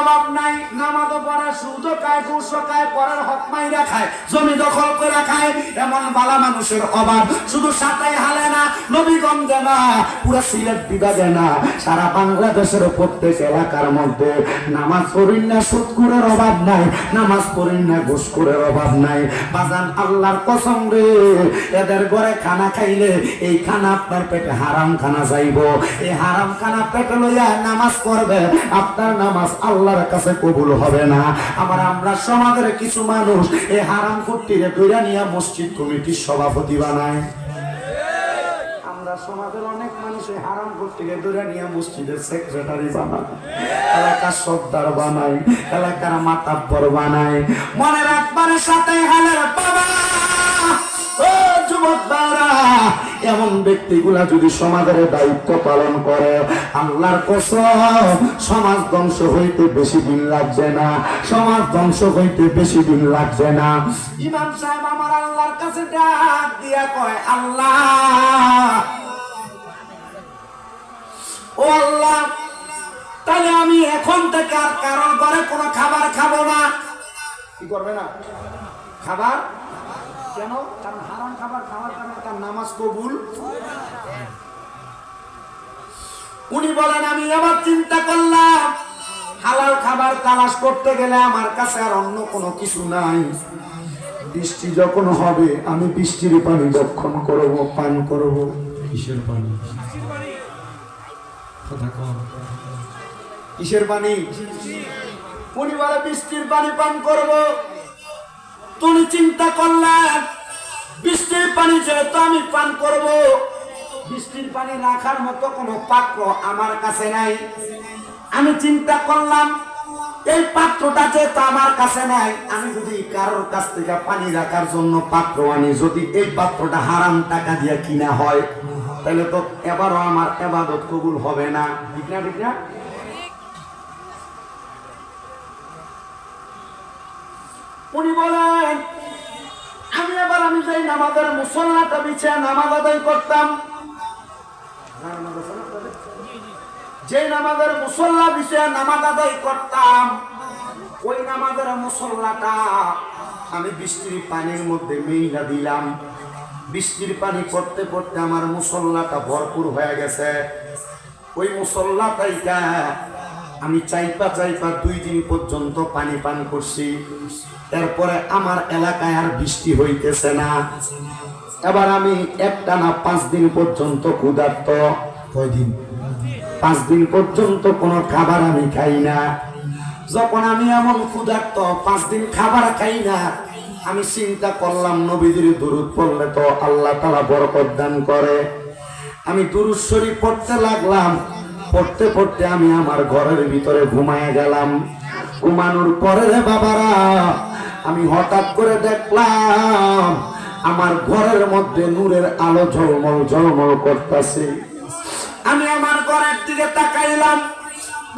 অভাব নাই, নামাজও পড়া সুদও খায় ঘুষও খায় পরের হক মাইরা খায়, জমি দখল করে খায়, এমন বালা মানুষের অভাব। শুধু সাতাই হালে না, নবীগঞ্জে না, পুরো সিলেট বিভাগে না, সারা বাংলাদেশের প্রত্যেক এলাকার মধ্যে নামাজ পড়িন না সুৎকুরের অভাব নাই, নামাজ পড়িন না ঘুষকুরের অভাব নাই। বাজান আল্লাহর কসম রে, এদের ঘরে খানা খাইলে এই খানা আপনার পেটে হারাম খানা যাইব। এই হারাম খানা পেটে লইয়া নামাজ পড়বে, আপনার নামাজ আল্লাহর কাছে কবুল হবে না। আবার আমরা সমাজের কিছু মানুষ এই হারাম কুটিরে দৈরা নিয়ে মসজিদ কমিটির সভাপতি বানায় সমাজের অনেক এলাকার মাতাব্বর বানায় মনে রাখবার সাথে হালের বাবা। যুবক এমন ব্যক্তিগুলা যদি সমাজের দায়িত্ব পালন করে, আল্লাহর কসম, সমাজ ধ্বংস হইতে বেশি দিন লাগছে না, সমাজ ধ্বংস হইতে বেশি দিন লাগছে না। ইমাম সাহেব আমার আল্লাহর কাছে ডাক দিয়া কয়, আল্লাহ, ও আল্লাহ, তাহলে আমি এখন থেকে আর কারণ করে কোনো খাবার খাব না। কি করবে না? খাবার? কেন কারণ হারাম খাবার খাওয়ার কারণে তার নামাজ কবুল। উনি বলেন আমি আবার চিন্তা করলাম হালাল খাবার তালাশ করতে গেলে আমার কাছে আর অন্য কোনো কিছু নাই। বৃষ্টি যখন হবে আমি বৃষ্টির পানি যখন করব পান করব। কিসের পানি? কিসের পানি? উনি বলে বৃষ্টির পানি পান করব। তুমি চিন্তা করলেন, বৃষ্টির পানি যেহেতু আমি পান করব, বৃষ্টির পানি রাখার মতো কোনো পাত্র আমার কাছে নাই। আমি চিন্তা করলাম, এই পাত্রটা যেহেতু আমার কাছে নাই, আমি যদি কারোর কাছ থেকে পানি রাখার জন্য পাত্র আনি, যদি এই পাত্রটা হারাম টাকা দিয়ে কিনা হয়, তাহলে তো এবারও আমার এবাদত কবুল হবে না। ঠিক না ঠিক না? উনি বলেন, আমি আবার, আমি যে নামাজের মুসল্লাটা বিছে নামাজ আদায় করতাম। যে নামাজের মুসল্লা বিছে নামাজ আদায় করতাম, ওই নামাজের মুসল্লাটা আমি বৃষ্টির পানির মধ্যে মেইলা দিলাম। বৃষ্টির পানি পড়তে পড়তে আমার মুসল্লাটা ভরপুর হয়ে গেছে। ওই মুসল্লাটাইটা আমি চাইপা চাইপা দুই দিন পর্যন্ত পানি পান করছি। এরপরে আমার এলাকায় আর বৃষ্টি হইতেছে না। এবার আমি একটা না পাঁচ দিন পর্যন্ত ক্ষুধার্ত। কয়দিন পাঁচ দিন পর্যন্ত কোনো খাবার আমি খাই না। যখন আমি এমন ক্ষুধার্ত পাঁচ দিন খাবার খাই না আমি চিন্তা করলাম নবীদের দূরত পড়লে তো আল্লাহ তালা বরকত দান করে। আমি দুরুদ শরীফ পড়তে লাগলাম। পড়তে পড়তে আমি আমার ঘরের ভিতরে ঘুমায় গেলাম। ঘুমানোর পরে রে বাবারা, আমি হঠাৎ করে দেখলাম আমার ঘরের মধ্যে নূরের আলো ঝলমল ঝলমল করতেছে। আমি আমার ঘরের দিকে তাকাইলাম,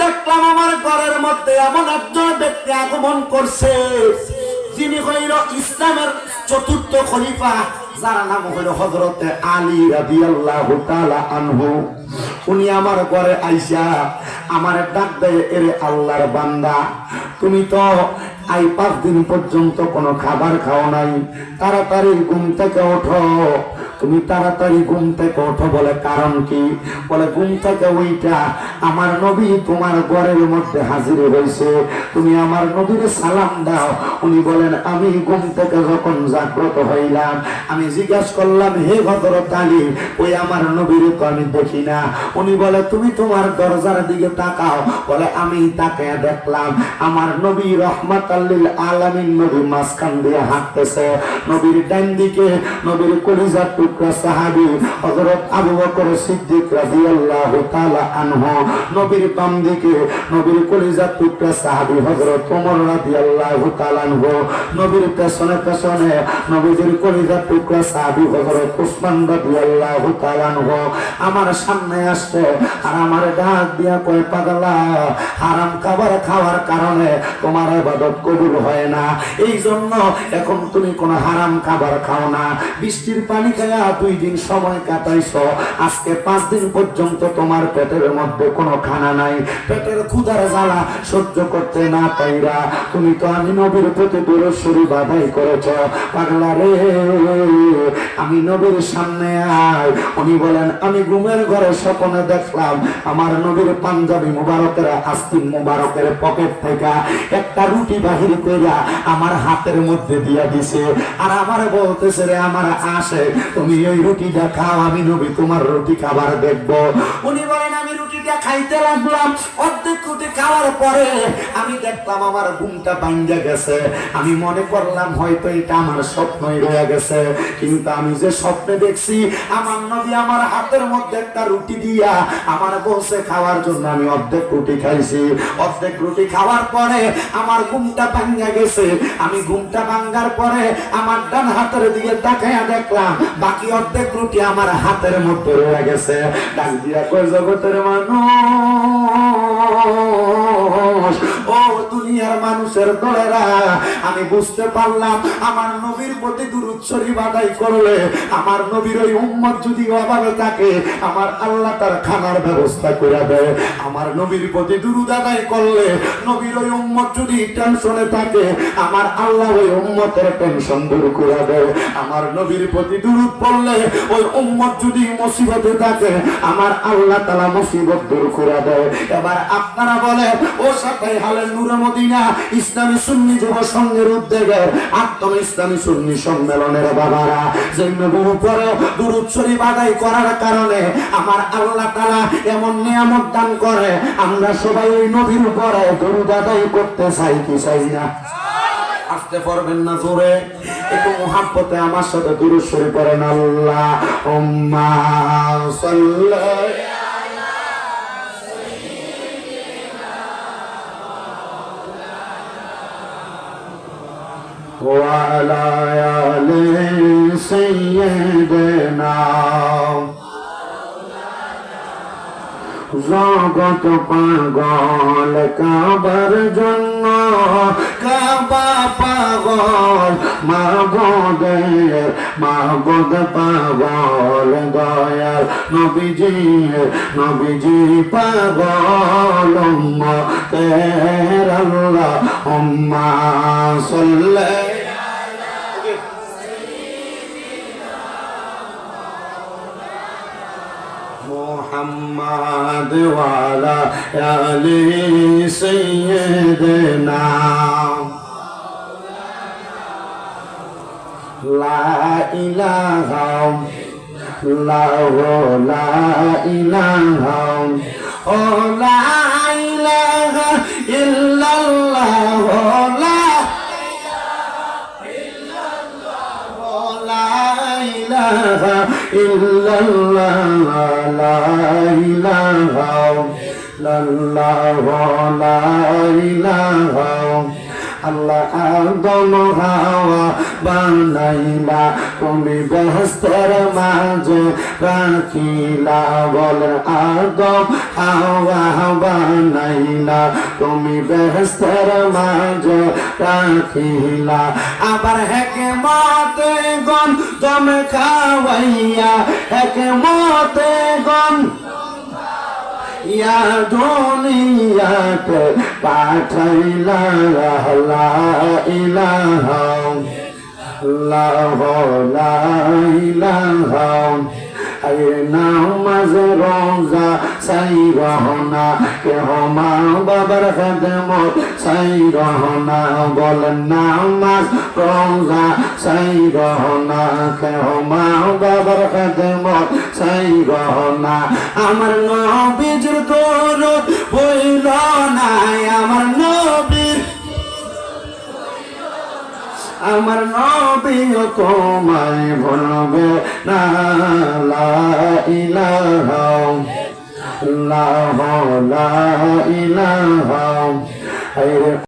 দেখলাম আমার ঘরের মধ্যে এমন একজন ব্যক্তি আগমন করছে, যিনি হইল ইসলামের চতুর্থ খলিফা, যার নাম হইল হজরতে আলী রাদিয়াল্লাহু তাআলা আনহু। উনি আমার ঘরে আইসা আমার ডাক দেয়, এরে আল্লাহর বান্দা, তুমি তো আই পাঁচ দিন পর্যন্ত কোনো খাবার খাও নাই। তাড়াতাড়ি ঘুম থেকে ওঠো। তুমি তাড়াতাড়ি ঘুম থেকে ওঠো বলে কারণ কি? বলে, ঘুম থেকে ওইটা আমার নবী তোমার ঘরের মধ্যে হাজির হয়েছে। তুমি আমার নবীর সালাম দাও। উনি বলেন, আমি ঘুম থেকে যখন জাগ্রত হইলাম, আমি জিজ্ঞাসা করলাম, হে হজরত আলী, ওই আমার নবীর তো আমি দেখি না। উনি বলে, তুমি তোমার দরজার দিকে তাকাও। বলে, আমি তাকে দেখলাম, আমার নবী রহমত আল্লিল আলামিন নবী মাঝখান দিয়ে হাঁটতেছে। নবীর ডান দিকে, নবীর কলিজার আনহু আমার সামনে আসছে আর আমার ডাক দিয়া কয়, পাগলা, হারাম খাবার খাওয়ার কারণে তোমার ইবাদত কবুল হয় না। এই জন্য এখন তুমি কোনো হারাম খাবার খাও না। বৃষ্টির পানি খায়া দুই দিন সময় কাটাইছ। আজকে পাঁচ দিন পর্যন্ত তোমার পেটের মধ্যে কোনো খানা নাই। পেটের ক্ষুধার জ্বালা সহ্য করতে না পাইরা তুমি তো আমি নবীর প্রতি দূরস্বরী বাধাই করেছ। পাগলা রে, আমি নবীর সামনে আয়। উনি বলেন, আমি ঘুমের ঘরে স্বপ্নে দেখলাম আমার নবীর পাঞ্জাবি মুবারকের আস্তিন মুবারকের পকেট থেকে একটা রুটি বাহির কইরা আমার হাতের মধ্যে দিয়া দিছে। আর আমার বলতেছে রে, আমার আসে, তুমি ওই রুটিটা খাও, আমি নবী তোমার রুটি খাবার দেখব। উনি বলেন, আমি রুটিটা খাইতে লাগলাম, অর্ধেক রুটি খাওয়ার পরে আমি দেখলাম আমার ঘুমটা ভাঙ্গা গেছে। আমি মনে করলাম হয়তো এটা আমার স্বপ্নই রয়ে গেছে। কিন্তু আমি যে স্বপ্নে দেখছি, আমার নবী আমার হাতের মধ্যে একটা রুটি দিয়া আমার বসে খাওয়ার জন্য আমি অর্ধেক রুটি খাইছি। অর্ধেক রুটি খাওয়ার পরে আমার ঘুমটা ভাঙ্গা গেছে। আমি ঘুমটা ভাঙ্গার পরে আমার ডান হাতের দিকে তাকাইয়া দেখলাম বাকি অর্ধেক রুটি আমার হাতের মধ্যে রয়ে গেছে। ডাক দিয়া কই জগতের মানুষ মানুষের দলেরা, আমি বুঝতে পারলাম আমার নবীর প্রতি দুরুৎসরি বাদাই করলে আমার নবীর ওই উম্মত যদি অভাবে থাকে, আমার আল্লাহ তার খানার ব্যবস্থা করে দেয়। আমার নবীর প্রতি দুরুদ আদায় করলে নবীর ওই উম্মত যদি টেনশনে থাকে, আমার আল্লাহ ওই উম্মতের টেনশন দূর করে দেয়। আমার নবীর প্রতি দুরুদ পড়লে ওই উম্মত যদি মুসিবতে থাকে, আমার আল্লাহ তালা মুসিবত দূর করে দেয়। এবার আপনারা বলেন, ও সাথে হালের নূরে মদিনা ইসলামী সুন্নি যুব সংঘের উদ্যোগে আত্ম ইসলামী সুন্নি সম্মেলনের বাবারা যে নবীর উপরে দুরুদ শরীফ আদায় করার কারণে আমার আল্লাহ তালা এমন নিয়ামত দান করে, আমরা সবাই ওই নবীর উপরে দরুদ আদায় করতে চাই কি চাই না? আসতে পারবেন না জোরে, একটু মোহাব্বতে আমার সাথে দুরুদ শরীফ করেন আল্লাহ। সাল্লাল্লাহু وعلى آل سيدنا জগত পাগল কাবার জন্য কাবা পাগল মাগদের মাগদ পাগল দয়াল নবীজি নবীজি পাগল তের আল্লাহ উম্মা সাল্লাল্লাহু محمد وعلى آل سيدنا لا إله لا لا إله oh, لا إله إلا illallah la ilaha illallah la ilaha Allah Adam Hawa Banaila তুমি বেহস্তের মাঝে রাখিলা বলেন আদম হাওয়া তুমি বেহস্তের মাঝে রাখিলা। আবার হেকে মতে গন জমে খাওয়াইয়া হেকে মতে গন ইয়া দুনিয়াতে পাঠাইলা ইলাহা ইল্লাল্লাহ লা ইলাহা আরে নামাজ রোজা সাই রহনা কে মা বাবার খেদমত সাই রহনা বলেন নামাজ রোজা সাই রহনা কে মা বাবার খেদমত সাই রহনা আমার নবীর দরদ হইল আমার নবীও তোমায় ভুলবে না লা ইলাহা লা ইলাহা